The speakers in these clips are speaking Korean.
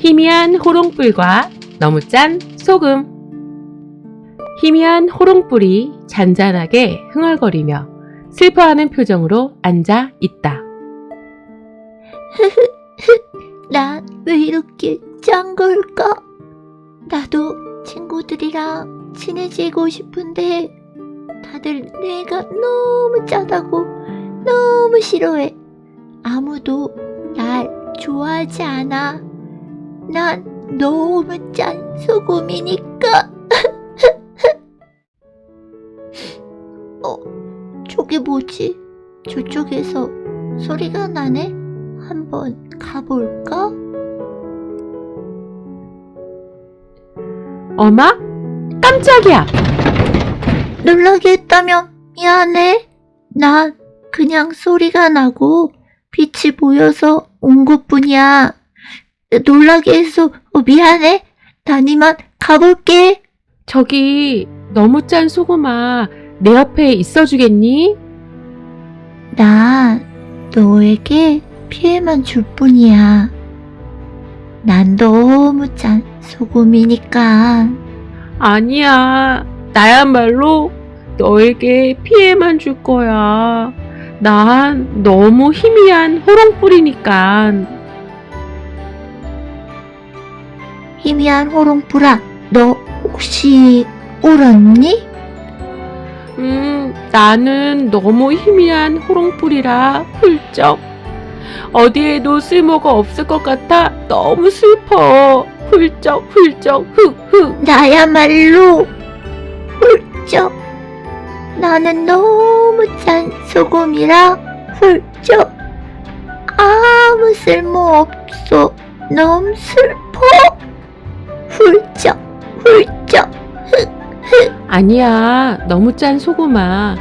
희미한 호롱불과 너무 짠 소금. 희미한 호롱불이 잔잔하게 흥얼거리며 슬퍼하는 표정으로 앉아 있다. 난왜 이렇게 짠 걸까? 나도 친구들이랑 친해지고 싶은데 다들 내가 너무 짜다고 너무 싫어해. 아무도 날 좋아하지 않아. 난 너무 짠 소금이니까. 어, 저게 뭐지? 저쪽에서 소리가 나네? 한번 가볼까? 어마? 깜짝이야! 놀라게 했다면 미안해. 난 그냥 소리가 나고 빛이 보여서 온 것 뿐이야. 놀라게 해서 어, 미안해. 난 이만 가볼게. 저기 너무 짠 소금아 내 옆에 있어주겠니? 난 너에게 피해만 줄 뿐이야. 난 너무 짠 소금이니까. 아니야 나야말로 너에게 피해만 줄 거야 난 너무 희미한 호롱불이니까 희미한 호롱불아, 너 혹시 울었니? 음 나는 너무 희미한 호롱불이라 훌쩍. 어디에도 쓸모가 없을 것 같아 너무 슬퍼. 훌쩍 훌쩍 흑흑. 나야말로 훌쩍. 나는 너무 짠 소금이라 훌쩍. 아무 쓸모 없어. 너무 슬퍼 훌쩍 훌쩍 아니야, 너무 짠 소금아.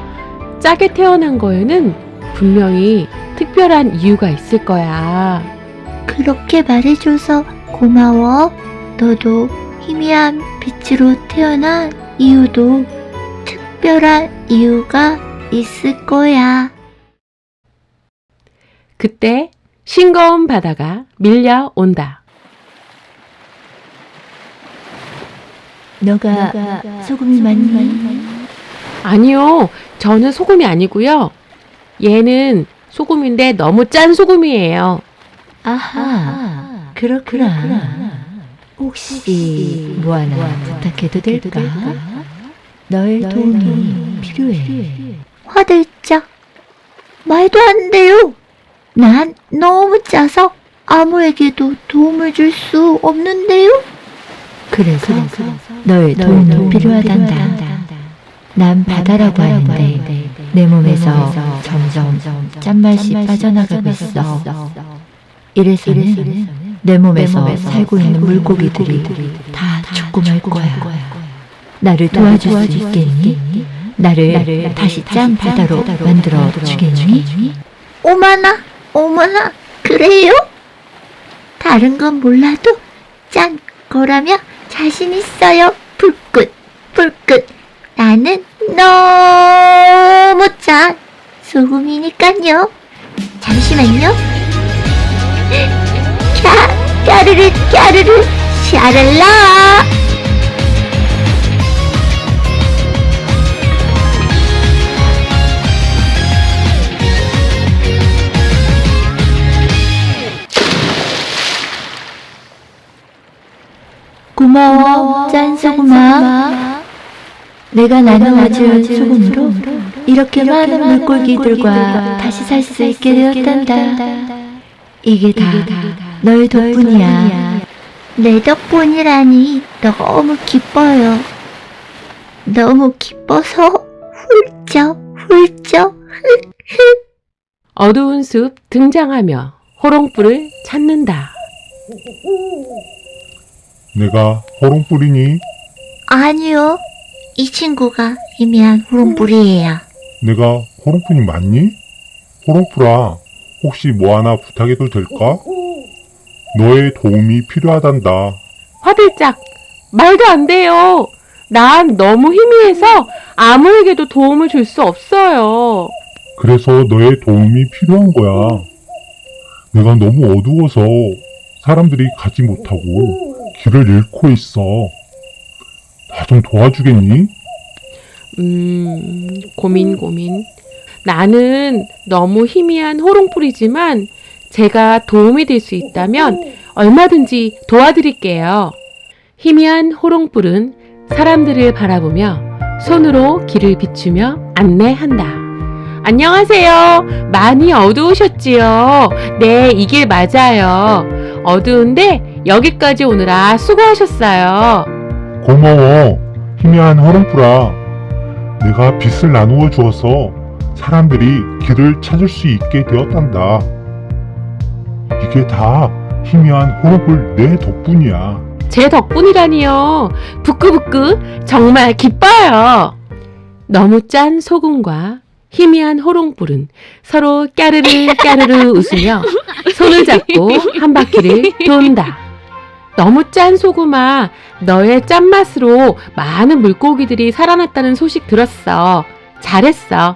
짜게 태어난 거에는 분명히 특별한 이유가 있을 거야. 그렇게 말해줘서 고마워 너도 희미한 빛으로 태어난 이유도 특별한 이유가 있을 거야 그때 싱거운 바다가 밀려온다. 너가 소금이 맞니? 아니요, 저는 소금이 아니고요. 얘는 소금인데 너무 짠 소금이에요. 아하, 그렇구나. 혹시 뭐 하나 부탁해도 될까? 너의 도움이 필요해. 화들짝. 말도 안 돼요. 난 너무 짜서 아무에게도 도움을 줄 수 없는데요. 그래서 너의 도움이 필요하단다. 난 바다라고 하는데 내 몸에서 점점 짠맛이 빠져나가고 있어. 이래서는 내 몸에서 살고 있는 물고기들이 다 죽고 말 거야. 나를 도와줄 수 있겠니? 나를 다시 짠 바다로 만들어 주겠니? 오마나, 오마나, 그래요? 다른 건 몰라도 짠 거라며 자신 있어요. 불꽃, 불꽃. 나는 너무 짠 소금이니까요. 잠시만요. 캬, 까르르, 까르르, 샤랄라. 고마워, 짠 소금아. 내가 나눠준 소금으로 이렇게 많은 물고기들과 다시 살 수 있게 되었단다. 이게 다 너의 덕분이야. 내 덕분이라니 너무 기뻐요. 너무 기뻐서 훌쩍 훌쩍 어두운 숲 등장하며 호롱불을 찾는다. 내가 호롱불이니? 아니요. 이 친구가 희미한 호롱불이에요. 내가 호롱불이 맞니? 호롱불아, 혹시 뭐 하나 부탁해도 될까? 너의 도움이 필요하단다. 화들짝! 말도 안 돼요! 난 너무 희미해서 아무에게도 도움을 줄 수 없어요. 그래서 너의 도움이 필요한 거야. 내가 너무 어두워서 사람들이 가지 못하고 길을 잃고 있어. 나 좀 도와주겠니? 음, 고민, 고민. 나는 너무 희미한 호롱불이지만 제가 도움이 될 수 있다면 얼마든지 도와드릴게요. 희미한 호롱불은 사람들을 바라보며 손으로 길을 비추며 안내한다. 안녕하세요. 많이 어두우셨지요? 네, 이게 맞아요. 어두운데 여기까지 오느라 수고하셨어요. 고마워. 희미한 호롱불아. 내가 빛을 나누어 주어서 사람들이 길을 찾을 수 있게 되었단다. 이게 다 희미한 호롱불 내 덕분이야. 제 덕분이라니요. 부끄부끄 정말 기뻐요. 너무 짠 소금과 희미한 호롱불은 서로 까르르 까르르 웃으며 손을 잡고 한 바퀴를 돈다. 너무 짠 소금아, 너의 짠맛으로 많은 물고기들이 살아났다는 소식 들었어. 잘했어.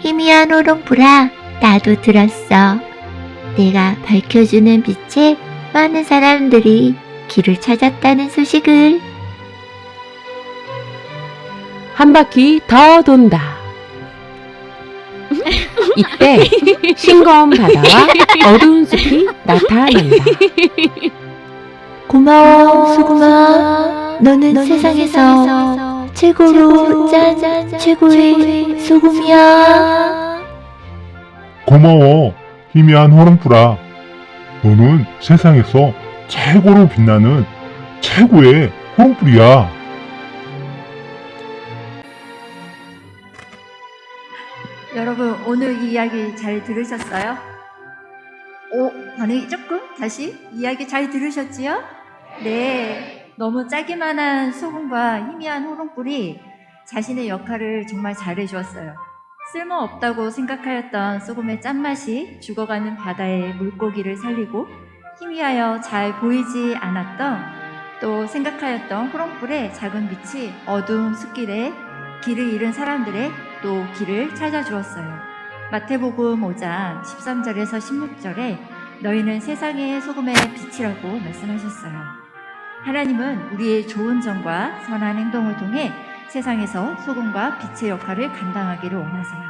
희미한 호롱불아, 나도 들었어. 내가 밝혀주는 빛에 많은 사람들이 길을 찾았다는 소식을. 한 바퀴 더 돈다. 이때 싱거운 바다와 어두운 숲이 나타난다. 고마워, 소금아. 너는 세상에서 최고로 짠 최고의 소금이야. 고마워. 희미한 호롱불아. 너는 세상에서 최고로 빛나는 최고의 호롱불이야. 여러분 오늘 이 이야기 잘 들으셨어요? 오 반응이 조금 다시 이야기 잘 들으셨지요? 네 너무 짜기만한 소금과 희미한 호롱불이 자신의 역할을 정말 잘해 주었어요 쓸모없다고 생각하였던 소금의 짠맛이 죽어가는 바다의 물고기를 살리고 희미하여 잘 보이지 않았던 또 생각하였던 호롱불의 작은 빛이 어두운 숲길에 길을 잃은 사람들의 또 길을 찾아주었어요. 마태복음 5장 13절에서 16절에 너희는 세상의 소금의 빛이라고 말씀하셨어요. 하나님은 우리의 좋은 점과 선한 행동을 통해 세상에서 소금과 빛의 역할을 감당하기를 원하세요.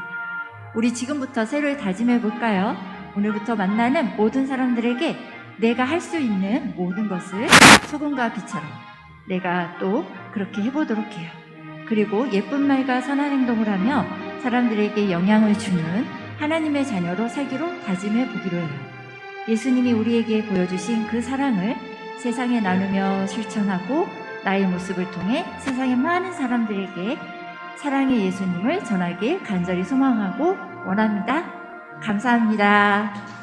우리 지금부터 새를 다짐해 볼까요? 오늘부터 만나는 모든 사람들에게 내가 할 수 있는 모든 것을 소금과 빛처럼 내가 또 그렇게 해보도록 해요. 그리고 예쁜 말과 선한 행동을 하며 사람들에게 영향을 주는 하나님의 자녀로 살기로 다짐해 보기로 해요. 예수님이 우리에게 보여주신 그 사랑을 세상에 나누며 실천하고 나의 모습을 통해 세상의 많은 사람들에게 사랑의 예수님을 전하길 간절히 소망하고 원합니다. 감사합니다.